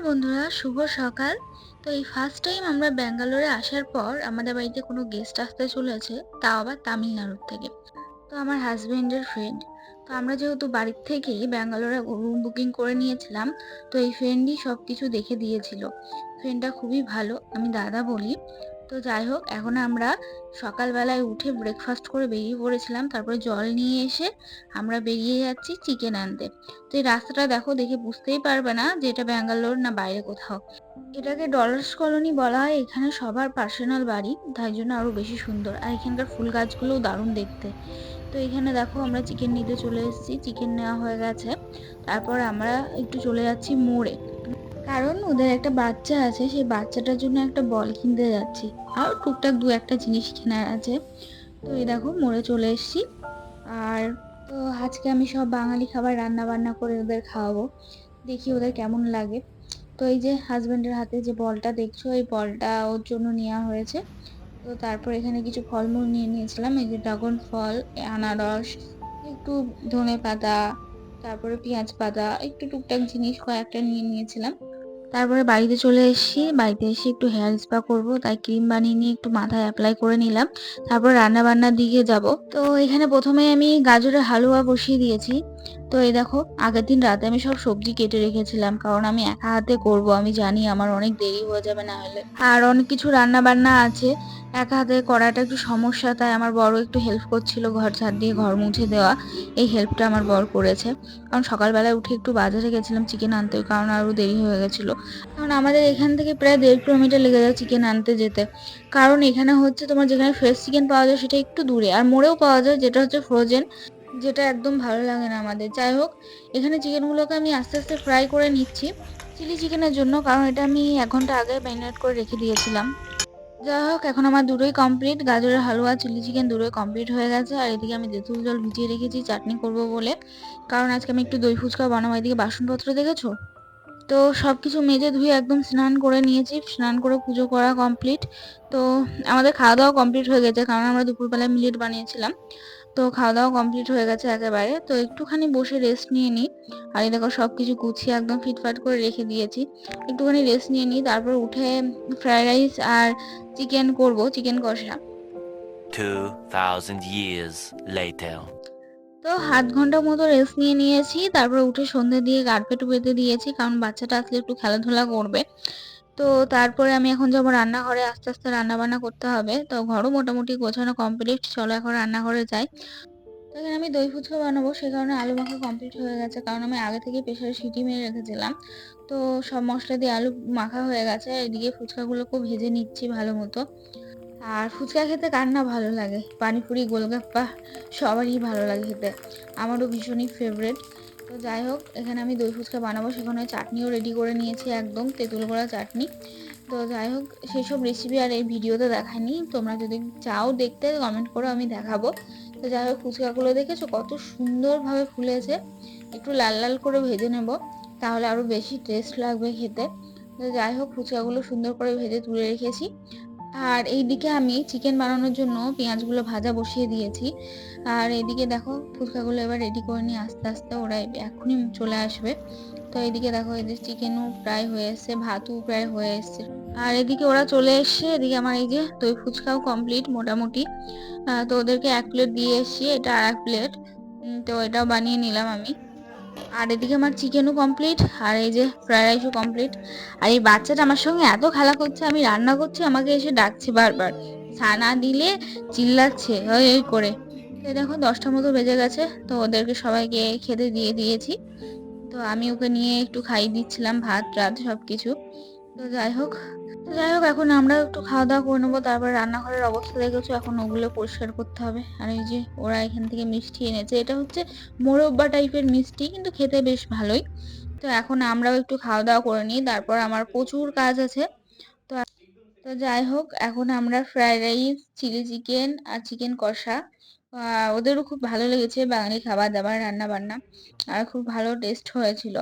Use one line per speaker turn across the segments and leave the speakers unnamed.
নমস্কার বন্ধুরা, শুভ সকাল। তো এই ফার্স্ট টাইম আমরা ব্যাঙ্গালোরে আসার পর আমাদের বাড়িতে কোনো গেস্ট আসতে চলেছে, তাও আবার তামিলনাড়ুর থেকে। তো আমার হাজব্যান্ডের ফ্রেন্ড তো আমরা যেহেতু বাড়ির থেকেই ব্যাঙ্গালোরে রুম বুকিং করে নিয়েছিলাম, তো এই ফ্রেন্ডই সব কিছু দেখে দিয়েছিল। ফ্রেন্ডটা খুবই ভালো, আমি দাদা বলি। তো যাই হোক, এখন আমরা সকালবেলায় উঠে ব্রেকফাস্ট করে বেরিয়ে পড়েছিলাম। তারপরে জল নিয়ে এসে আমরা বেরিয়ে যাচ্ছি চিকেন আনতে। তো এই রাস্তাটা দেখো দেখে বুঝতেই পারবে না যে এটা ব্যাঙ্গালোর না বাইরে কোথাও। এটাকে ডলার্স কলোনি বলা হয়, এখানে সবার পার্সোনাল বাড়ি, তাই জন্য আরও বেশি সুন্দর। আর এখানকার ফুল গাছগুলোও দারুণ দেখতে। তো এখানে দেখো আমরা চিকেন নিতে চলে এসেছি চিকেন নেওয়া হয়ে গেছে। তারপর আমরা একটু চলে যাচ্ছি মোড়ে। কারণ ওদের একটা বাচ্চা আছে, সেই বাচ্চাটার জন্য একটা বল কিনতে যাচ্ছি। আর টুকটাক দু একটা জিনিস কেনার আছে। তো এই দেখো মোড়ে চলে এসেছি। আর তো আজকে আমি সব বাঙালি খাবার রান্না বান্না করে ওদের খাওয়াবো। দেখি ওদের কেমন লাগে। তো এই যে হাজব্যান্ডের হাতে যে বলটা দেখছ, এই বলটা ওর জন্য নেওয়া হয়েছে। তো তারপর এখানে কিছু ফলমূল নিয়ে নিয়েছিলাম। এই যে ড্রাগন ফল, আনারস, একটু ধনে পাতা তারপরে পেঁয়াজ পাতা, একটু টুকটাক জিনিস কয়েকটা নিয়ে নিয়েছিলাম। তারপরে বাড়িতে চলে এসেছি। বাড়িতে এসে একটু হেয়ার স্পা করব, তাই ক্রিম বানিয়ে নিয়ে একটু মাথায় অ্যাপ্লাই করে নিলাম। তারপর রান্না বান্নার দিকে যাব। তো এখানে প্রথমে আমি গাজরের হালুয়া বসিয়ে দিয়েছি। তো এই দেখো, আগের দিন রাতে আমি সব সবজি কেটে রেখেছিলাম, কারণ আমি একা হাতে করব, আমি জানি আমার অনেক দেরি হয়ে যাবে না হলে। আর অনেক কিছু রান্না বান্না আছে। একা হাতে করাটা একটু সমস্যা? তাই আমার বড় একটু হেল্প করছিল ঘর ঝাড় দিয়ে, ঘর মুছে দেওয়া। এই হেল্পটা আমার বর করেছে। কারণ সকালবেলায় উঠে একটু বাজারে গেছিলাম চিকেন আনতে কারণ আরও দেরি হয়ে গেছিল। কারণ আমাদের এখান থেকে প্রায় দেড় কিলোমিটার লেগে যায় চিকেন আনতে যেতে। কারণ এখানে হচ্ছে তোমার যেখানে ফ্রেশ চিকেন পাওয়া যায় সেটা একটু দূরে। আর মোড়েও পাওয়া যায়, যেটা হচ্ছে ফ্রোজেন যেটা একদম ভালো লাগে না আমাদের। যাই হোক, এখানে চিকেনগুলোকে আমি আস্তে আস্তে ফ্রাই করে নিচ্ছি। চিলি চিকেনের জন্য, কারণ এটা আমি এক ঘণ্টা আগে ম্যারিনেট করে রেখে দিয়েছিলাম। যাই হোক, এখন আমার দুটোই কমপ্লিট গাজরের হালুয়া, চিলি চিকেন দুটোই কমপ্লিট হয়ে গেছে। আর এদিকে আমি তেঁতুল জল ভিজিয়ে রেখেছি, চাটনি করব বলে। কারণ আজকে আমি একটু দই ফুচকা বানাবো। এদিকে বাসনপত্র দেখেছ? তো সব কিছু মেজে ধুয়ে একদম স্নান করে নিয়েছি। স্নান করে পুজো করা কমপ্লিট তো আমাদের খাওয়া দাওয়া কমপ্লিট হয়ে গেছে, কারণ আমরা দুপুরবেলায় মিলেট বানিয়েছিলাম। তো খাওয়া দাওয়া কমপ্লিট হয়ে গেছে একেবারে। তো একটুখানি বসে রেস্ট নিয়ে নিই। আর এই দেখো সব কিছু গুছিয়ে একদম ফিটফাট করে রেখে দিয়েছি। একটুখানি রেস্ট নিয়ে নিই তারপর উঠে ফ্রাইড রাইস আর চিকেন করব চিকেন কষা।
2000 years later.
তো আধ ঘণ্টা মতো রেস্ট নিয়ে নিয়েছি তারপর উঠে সন্ধে দিয়ে কার্পেট পেতে দিয়েছি কারণ বাচ্চাটা আসলে একটু খেলাধুলা করবে। তো তারপরে আমি এখন যাব রান্নাঘরে, আস্তে আস্তে রান্না বান্না করতে হবে। তো ঘরও মোটামুটি গোছানো কমপ্লিট চলো এখন রান্নাঘরে যাই। তো এখানে আমি দই ফুচকা বানাবো সেই কারণে আলু মাখা কমপ্লিট হয়ে গেছে, কারণ আমি আগে থেকে প্রেশারে সিটি মেরে রেখেছিলাম। তো সব মশলা দিয়ে আলু মাখা হয়ে গেছে, এদিকে ফুচকাগুলোকেও ভেজে নিচ্ছি ভালো মতো। আর ফুচকা খেতে কার না ভালো লাগে? পানিপুরি, গোলগাপ্পা, সবারই ভালো লাগে খেতে। আমারও ভীষণই ফেভারেট তো যাই হোক, এখানে আমি দই ফুচকা বানাবো। সেখানে চাটনিও রেডি করে নিয়েছি একদম, তেঁতুল করা চাটনি। তো যাই হোক, সেসব রেসিপি আর এই ভিডিওতে দেখায়নি। তোমরা যদি চাও দেখতে কমেন্ট করো, আমি দেখাবো। তো যাই হোক, ফুচকাগুলো দেখেছ? কত সুন্দরভাবে ফুলেছে। একটু লাল লাল করে ভেজে নেব, তাহলে আরও বেশি টেস্ট লাগবে খেতে। তো যাই হোক, ফুচকাগুলো সুন্দর করে ভেজে তুলে রেখেছি। আর এইদিকে আমি চিকেন বানানোর জন্য পেঁয়াজগুলো ভাজা বসিয়ে দিয়েছি। আর এদিকে দেখো ফুচকাগুলো এবার রেডি করে নিয়ে আস্তে আস্তে ওরা এখনই চলে আসবে। তো এদিকে দেখো এদের চিকেনও প্রায় হয়ে এসছে, ভাতও প্রায় হয়ে এসছে। আর এদিকে ওরা চলে এসছে, এদিকে আমার এই যে দই ফুচকাও কমপ্লিট মোটামুটি। তো ওদেরকে এক প্লেট দিয়ে এসছি, এটা আর এক প্লেট তো এটাও বানিয়ে নিলাম আমি। আর এদিকে আমার চিকেনও কমপ্লিট আর এই যে ফ্রাইড রাইসও কমপ্লিট আর এই বাচ্চাটা আমার সঙ্গে এত খেলা করছে, আমি রান্না করছি, আমাকে এসে ডাকছে বারবার। ছানা দিলে চিল্লাচ্ছে, ওই ওই করে। তো দেখো দশটার মতো বেজে গেছে, তো ওদেরকে সবাইকে খেতে দিয়ে দিয়েছি। তো আমি ওকে নিয়ে একটু খাইয়ে দিচ্ছিলাম, ভাত রাত সব কিছু তো যাই হোক যাই হোক, এখন আমরা একটু খাওয়া দাওয়া করে নেব। তারপর রান্নাঘরের অবস্থা দেখেছ এখন ওগুলো পরিষ্কার করতে হবে। আর এই যে ওরা এখান থেকে মিষ্টি এনেছে, এটা হচ্ছে মোরব্বা টাইপের মিষ্টি, কিন্তু খেতে বেশ ভালোই। তো এখন আমরাও একটু খাওয়া দাওয়া করে নিই। তারপর আমার প্রচুর কাজ আছে। তো তো যাই হোক, এখন আমরা ফ্রায়েড রাইস, চিলি চিকেন আর চিকেন কষা। ওদেরও খুব ভালো লেগেছে বাঙালি খাবার দাবার রান্না বান্না আর খুব ভালো টেস্ট হয়েছিল।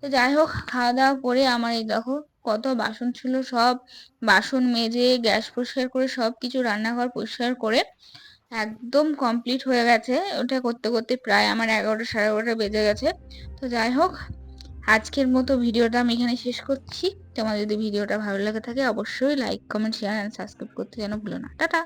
তো যাই হোক খাওয়া দাওয়া করে আমার এই দেখো কত বাসন ছিল সব বাসন মেজে, গ্যাস পরিষ্কার করে সব কিছু রান্নাঘর পরিষ্কার করে একদম কমপ্লিট হয়ে গেছে। ওটা করতে করতে প্রায় আমার এগারোটা সাড়ে এগারোটা বেজে গেছে। তো যাই হোক, আজকের মতো ভিডিওটা আমি এখানে শেষ করছি। তোমার যদি ভিডিওটা ভালো লাগে থাকে অবশ্যই like comment share and subscribe করতে যেন ভুলো না। টাটা!